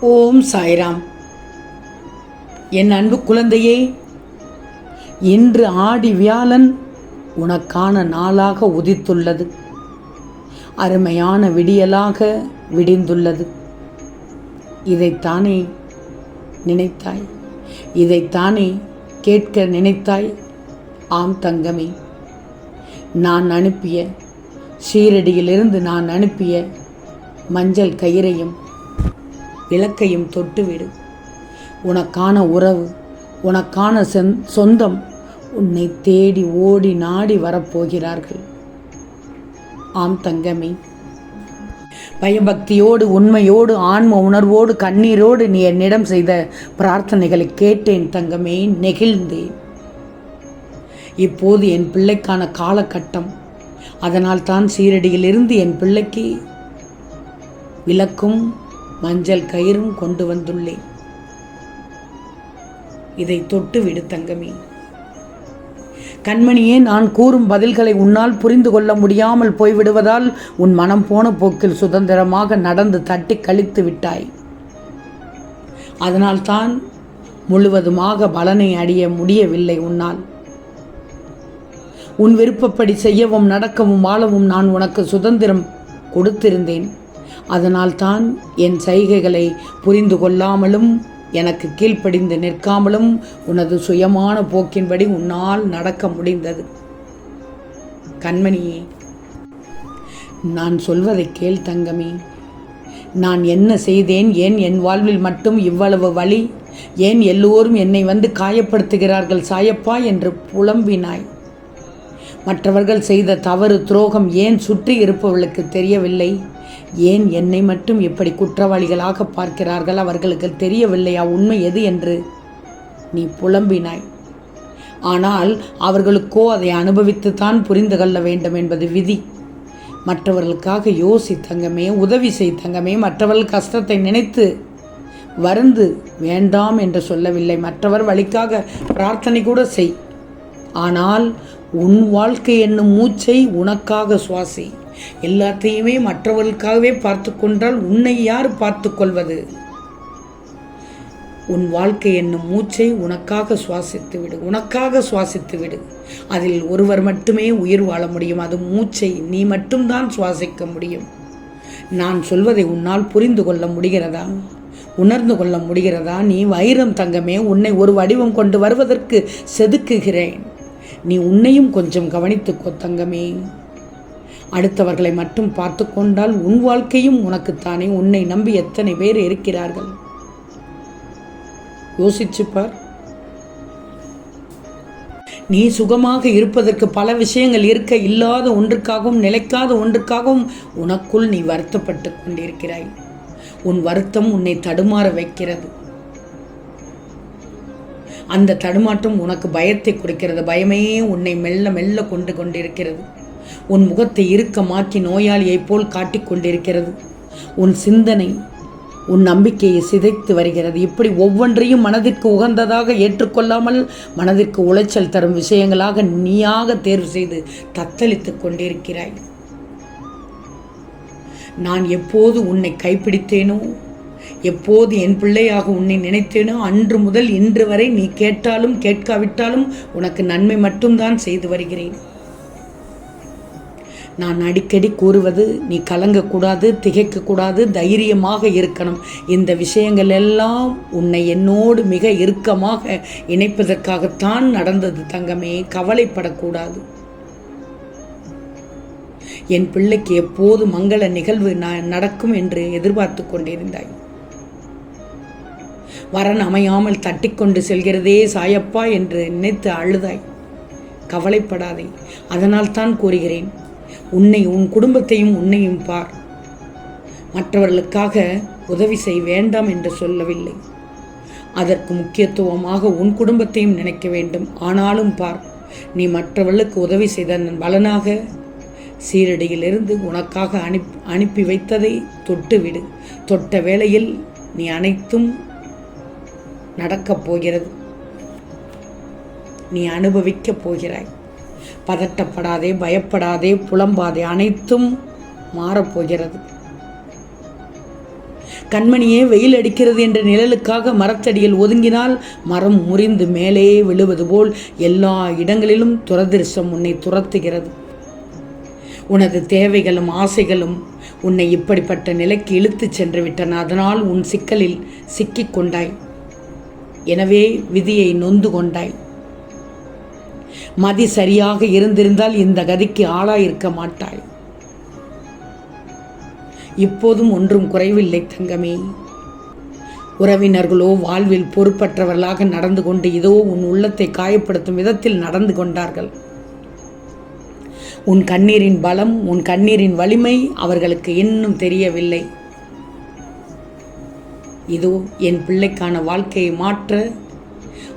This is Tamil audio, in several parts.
ஓம் சாய்ராம். என் அன்பு குழந்தையே இன்று ஆடி வியாழன் உனக்கான நாளாக உதித்துள்ளது. அருமையான விடியலாக விடிந்துள்ளது. இதைத்தானே நினைத்தாய்? இதைத்தானே கேட்க நினைத்தாய்? ஆம் தங்கமே நான் அனுப்பிய ஷீரடியிலிருந்து நான் அனுப்பிய மஞ்சள் கயிறையும் விளக்கையும் தொட்டுவிடு. உனக்கான உறவு உனக்கான செந் சொந்தம் உன்னை தேடி ஓடி நாடி வரப்போகிறார்கள். ஆம் தங்கமே. பயபக்தியோடு உண்மையோடு ஆன்ம உணர்வோடு கண்ணீரோடு நீ என்னிடம் செய்த பிரார்த்தனைகளை கேட்டேன் தங்கமே நெகிழ்ந்தேன். இப்போது என் பிள்ளைக்கான காலகட்டம். அதனால் தான் சீரடியிலிருந்து என் பிள்ளைக்கு விளக்கும் மஞ்சள் கயிறும் கொண்டு வந்துள்ளேன் இதை தொட்டு விடு தங்கமே. கண்மணியே நான் கூறும் பதில்களை உன்னால் புரிந்து கொள்ள முடியாமல் போய்விடுவதால் உன் மனம் போன போக்கில் சுதந்திரமாக நடந்து தட்டி கழித்து விட்டாய். அதனால்தான் முழுவதுமாக பலனை அடைய முடியவில்லை உன்னால். உன் விருப்பப்படி செய்யவும் நடக்கவும் வாழவும் நான் உனக்கு சுதந்திரம் கொடுத்திருந்தேன். அதனால்தான் என் சைகைகளை புரிந்து கொள்ளாமலும் எனக்கு கீழ்ப்படிந்து நிற்காமலும் உனது சுயமான போக்கின்படி உன்னால் நடக்க முடிந்தது. கண்மணியே நான் சொல்வதை கேள் தங்கமே. நான் என்ன செய்தேன்? ஏன் என் வாழ்வில் மட்டும் இவ்வளவு வழி ஏன் எல்லோரும் என்னை வந்து காயப்படுத்துகிறார்கள்? சாயப்பா என்று புலம்பினாய். மற்றவர்கள் செய்த தவறு துரோகம் ஏன் சுற்றி இருப்பவர்களுக்கு தெரியவில்லை? ஏன் என்னை மட்டும் இப்படி குற்றவாளிகளாக பார்க்கிறார்கள்? அவர்களுக்கு தெரியவில்லையா? உண்மை எது என்று? நீ புலம்பினாய். ஆனால் அவர்களுக்கோ அதை அனுபவித்துத்தான் புரிந்து கொள்ள வேண்டும் என்பது விதி. மற்றவர்களுக்காக யோசி தங்கமே உதவி செய் தங்கமே மற்றவர்கள் கஷ்டத்தை நினைத்து வருந்து வேண்டாம் என்று சொல்லவில்லை. மற்றவர் வழிக்காக பிரார்த்தனை கூட செய். ஆனால் உன் வாழ்க்கை என்னும் மூச்சை உனக்காக சுவாசி. எல்லாத்தையுமே மற்றவர்களுக்காகவே பார்த்து கொண்டால் உன்னை யார் பார்த்து கொள்வது? உன் வாழ்க்கை என்னும் மூச்சை உனக்காக சுவாசித்து விடு. உனக்காக சுவாசித்து விடு. அதில் ஒருவர் மட்டுமே உயிர் வாழ முடியும். அது மூச்சை நீ மட்டும்தான் சுவாசிக்க முடியும். நான் சொல்வதை உன்னால் புரிந்து கொள்ள முடிகிறதா? உணர்ந்து கொள்ள முடிகிறதா? நீ வைரம் தங்கமே உன்னை ஒரு வடிவம் கொண்டு வருவதற்கு செதுக்குகிறேன். நீ உன்னையும் கொஞ்சம் கவனித்துக்கோ தங்கமே. அடுத்தவர்களை மட்டும் பார்த்து கொண்டால் உன் வாழ்க்கையும் உனக்குத்தானே. உன்னை நம்பி எத்தனை பேர் இருக்கிறார்கள்? யோசிச்சுப்பார். நீ சுகமாக இருப்பதற்கு பல விஷயங்கள் இருக்க இல்லாத ஒன்றுக்காகவும் நிலைக்காத ஒன்றுக்காகவும் உனக்குள் நீ வருத்தப்பட்டு கொண்டிருக்கிறாய். உன் வருத்தம் உன்னை தடுமாற வைக்கிறது. அந்த தடுமாற்றம் உனக்கு பயத்தை கொடுக்கிறது. பயமே உன்னை மெல்ல மெல்ல கொண்டு கொண்டிருக்கிறது. உன் முகத்தை இறுக்கமாக்கி நோயாளியைப் போல் காட்டிக் கொண்டிருக்கிறது. உன் சிந்தனை உன் நம்பிக்கையை சிதைத்து வருகிறது. இப்படி ஒவ்வொன்றையும் மனதிற்கு உகந்ததாக ஏற்றுக்கொள்ளாமல் மனதிற்கு உளைச்சல் தரும் விஷயங்களாக நீயாக தேர்வு செய்து தத்தளித்துக் கொண்டிருக்கிறாய். நான் எப்போது உன்னை கைப்பிடித்தேனோ எப்போது என் பிள்ளையாக உன்னை நினைத்தேனோ அன்று முதல் இன்று வரை நீ கேட்டாலும் கேட்காவிட்டாலும் உனக்கு நன்மை மட்டும்தான் செய்து வருகிறேன். நான் அடிக்கடி கூறுவது நீ கலங்கக்கூடாது திகைக்கக்கூடாது தைரியமாக இருக்கணும். இந்த விஷயங்கள் எல்லாம் உன்னை என்னோடு மிக இறுக்கமாக இணைப்பதற்காகத்தான் நடந்தது தங்கமே. கவலைப்படக்கூடாது. என் பிள்ளைக்கு எப்போது மங்கள நிகழ்வு நடக்கும் என்று எதிர்பார்த்து கொண்டிருந்தாய். வரன் அமையாமல் தட்டிக்கொண்டு செல்கிறதே சாயப்பா என்று நினைத்து அழுதாய். கவலைப்படாதே. அதனால் தான் கூறுகிறேன். உன்னை உன் குடும்பத்தையும் உன்னையும் பார். மற்றவர்களுக்காக உதவி செய் வேண்டாம் என்று சொல்லவில்லை. அதற்கு முக்கியத்துவமாக உன் குடும்பத்தையும் நினைக்க வேண்டும். ஆனாலும் பார் நீ மற்றவர்களுக்கு உதவி செய்த பலனாக சீரடியிலிருந்து உனக்காக அனுப்பி அனுப்பி வைத்ததை தொட்டுவிடு. தொட்ட வேளையில் நீ அனைத்தும் நடக்கப் போகிறது. நீ அனுபவிக்கப் போகிறாய். பதட்டப்படாதே பயப்படாதே புலம்பாதே அனைத்தும் மாறப்போகிறது கண்மணியே வெயில் அடிக்கிறது என்ற நிழலுக்காக மரத்தடியில் ஒதுங்கினால் மரம் முறிந்து மேலே விழுவது போல் எல்லா இடங்களிலும் துரதிருஷ்டம் உன்னை துரத்துகிறது. உனது தேவைகளும் ஆசைகளும் உன்னை இப்படிப்பட்ட நிலைக்கு இழுத்துச் சென்று விட்டன. அதனால் உன் சிக்கலில் சிக்கிக் கொண்டாய். எனவே விதியை நொந்து கொண்டாய். மதி சரியாக இருந்திருந்தால் இந்த கதிக்கு ஆளாயிருக்க மாட்டாய் இப்போதும் ஒன்றும் குறைவில்லை தங்கமே. உறவினர்களோ வாழ்வில் பொறுப்பற்றவர்களாக நடந்து கொண்டு இதோ உன் உள்ளத்தை காயப்படுத்தும் விதத்தில் நடந்து கொண்டார்கள். உன் கண்ணீரின் பலம் உன் கண்ணீரின் வலிமை அவர்களுக்கு இன்னும் தெரியவில்லை. இதோ என் பிள்ளைக்கான வாழ்க்கையை மாற்ற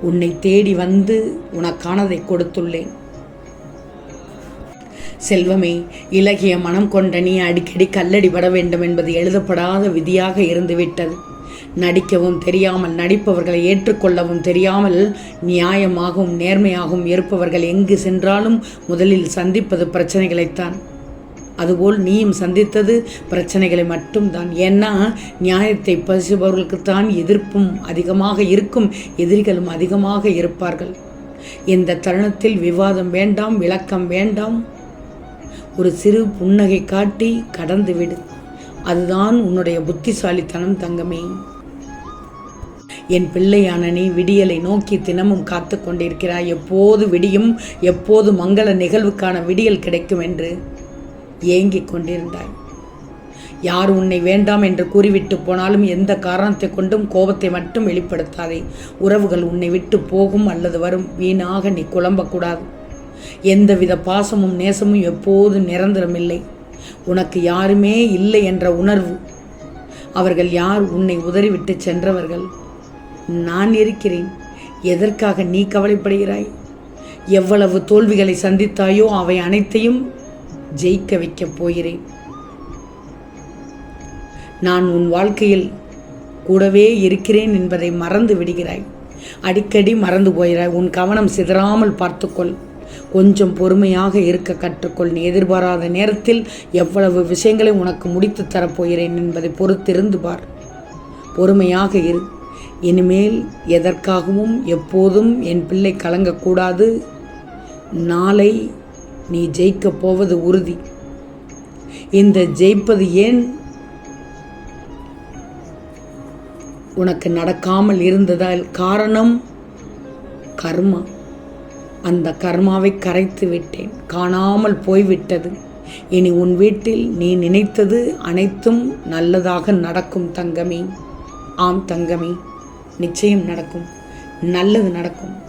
உன்னை தேடி வந்து உனக்கானதை கொடுத்துள்ளேன். செல்வமே இலகிய மனம் கொண்ட நீ அடிக்கடி கல்லடிபட வேண்டும் என்பது எழுதப்படாத விதியாக இருந்துவிட்டது. நடிக்கவும் தெரியாமல் நடிப்பவர்களை ஏற்றுக்கொள்ளவும் தெரியாமல் நியாயமாகவும் நேர்மையாகவும் இருப்பவர்கள் எங்கு சென்றாலும் முதலில் சந்திப்பது பிரச்சனைகளைத்தான். அதுபோல் நீயும் சந்தித்தது பிரச்சனைகளை மட்டும்தான். ஏன்னா நியாயத்தை பசுபவர்களுக்குத்தான் எதிர்ப்பும் அதிகமாக இருக்கும் எதிரிகளும் அதிகமாக இருப்பார்கள். இந்த தருணத்தில் விவாதம் வேண்டாம் விளக்கம் வேண்டாம். ஒரு சிறு புன்னகை காட்டி கடந்துவிடு. அதுதான் உன்னுடைய புத்திசாலித்தனம் தங்கமே. என் பிள்ளையான நீ விடியலை நோக்கி தினமும் காத்து கொண்டிருக்கிறாய் எப்போது விடியும் எப்போது மங்கள நிகழ்வுக்கான விடியல் கிடைக்கும் என்று. ஏங்கிக் கொண்டிருந்தாய். யார் உன்னை வேண்டாம் என்று கூறிவிட்டு போனாலும் எந்த காரணத்தை கொண்டும் கோபத்தை மட்டும் வெளிப்படுத்தாதே. உறவுகள் உன்னை விட்டு போகும் அல்லது வரும். வீணாக நீ குழம்பக்கூடாது. எந்தவித பாசமும் நேசமும் எப்போது நிரந்தரமில்லை. உனக்கு யாருமே இல்லை என்ற உணர்வு. அவர்கள் யார்? உன்னை உதறிவிட்டு சென்றவர்கள். நான் இருக்கிறேன். எதற்காக நீ கவலைப்படுகிறாய்? எவ்வளவு தோல்விகளை சந்தித்தாயோ அவை அனைத்தையும் ஜெயிக்க வைக்கப் போகிறேன். நான் உன் வாழ்க்கையில் கூடவே இருக்கிறேன் என்பதை மறந்து விடுகிறாய். அடிக்கடி மறந்து போகிறாய். உன் கவனம் சிதறாமல் பார்த்துக்கொள். கொஞ்சம் பொறுமையாக இருக்க கற்றுக்கொள். நீ எதிர்பாராத நேரத்தில் எவ்வளவு விஷயங்களை உனக்கு முடித்து தரப்போகிறேன் என்பதை பொறுத்திருந்து பார். பொறுமையாக இரு. இனிமேல் எதற்காகவும் எப்போதும் என் பிள்ளை கலங்கக்கூடாது. நாளை நீ ஜெயிக்கப் போவது உறுதி. இந்த ஜெயிப்பது ஏன்? உனக்கு நடக்காமல் இருந்ததால் காரணம் கர்மா. அந்த கர்மாவை கரைத்து விட்டேன். காணாமல் போய்விட்டது. இனி உன் வீட்டில் நீ நினைத்தது அனைத்தும் நல்லதாக நடக்கும் தங்கமே. ஆம் தங்கமே நிச்சயம் நடக்கும். நல்லது நடக்கும்.